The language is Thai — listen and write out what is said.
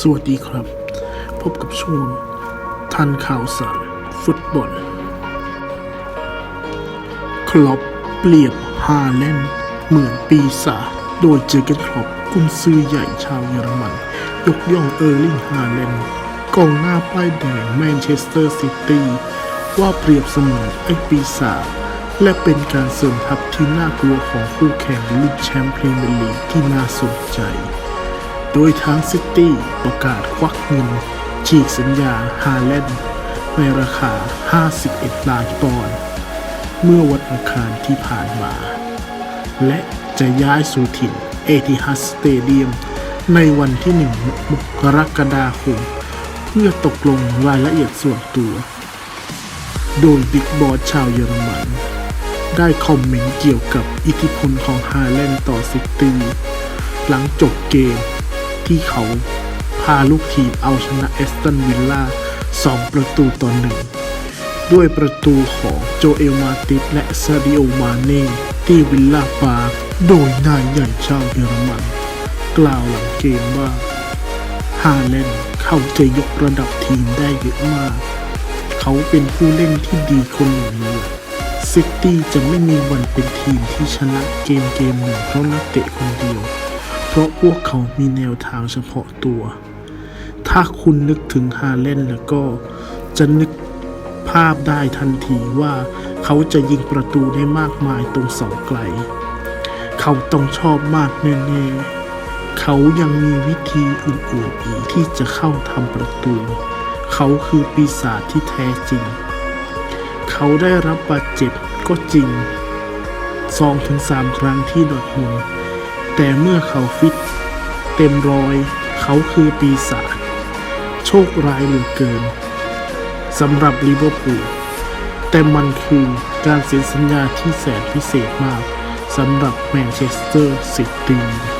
สวัสดีครับ พบกับช่วง ทันข่าวสารฟุตบอล คลอปเปรียบฮาแลนด์เหมือนปีศาจโดยเจอร์เกนคลอปกุนซือใหญ่ชาวเยอรมัน ยกย่องเออร์ลิงฮาแลนด์กองหน้าป้ายแดงแมนเชสเตอร์ซิตี้ว่าเปรียบเสมือนไอ้ปีศาจและเป็นการเสริมทัพที่น่ากลัวของคู่แข่งลีกแชมป์พรีเมียร์ลีกที่น่าสนใจ โดยทางซิตี้ประกาศควักเงิน ฉีกสัญญาฮาแลนด์ในราคา 51 ล้านปอนด์เมื่อวันอังคารที่ผ่านมา และจะย้ายสู่ถิ่นเอติฮัดสเตเดียมในวันที่1มกรกฎาคม เพื่อตกลงรายละเอียดส่วนตัว โดยบิ๊กบอสชาวเยอรมัน ได้คอมเมนต์เกี่ยวกับอิทธิพลของฮาแลนด์ต่อซิตี้หลังจบเกม ที่เขาพาลูกทีมเอาชนะเอสตันวิลล่า2 ประตูต่อหนึ่งด้วยประตูของโจเอลมาติสและซาดิโอมาเน่ที่วิลล่าปาร์โดยนายใหญ่ชาวเยอรมัน กล่าวหลังเกมว่าฮาแลนเขาจะยกระดับทีมได้เยอะมาก เขาเป็นผู้เล่นที่ดีคนหนึ่งเลยซิตี้จะไม่มีวันเป็นทีมที่ชนะเกมเกมหนึ่งเพราะนักเตะคนเดียว เพราะพวกเขามีแนวทางเฉพาะตัว ถ้าคุณนึกถึงฮาเลนแล้วก็จะนึกภาพได้ทันทีว่าเขาจะยิงประตูได้มากมายตรงเสาไกล เขาต้องชอบมากแน่ๆ เขายังมีวิธีอื่นๆอีกที่จะเข้าทำประตู เขาคือปีศาจที่แท้จริง เขาได้รับบาดเจ็บก็จริงสองถึงสามครั้งที่ดอร์ทมุน แต่เมื่อเขาฟิต เต็มรอย เขาคือปีศาจโชคร้ายเหลือเกินสำหรับลิเวอร์พูลแต่มันคือการเซ็นสัญญาที่แสนพิเศษมากสำหรับแมนเชสเตอร์ซิตี้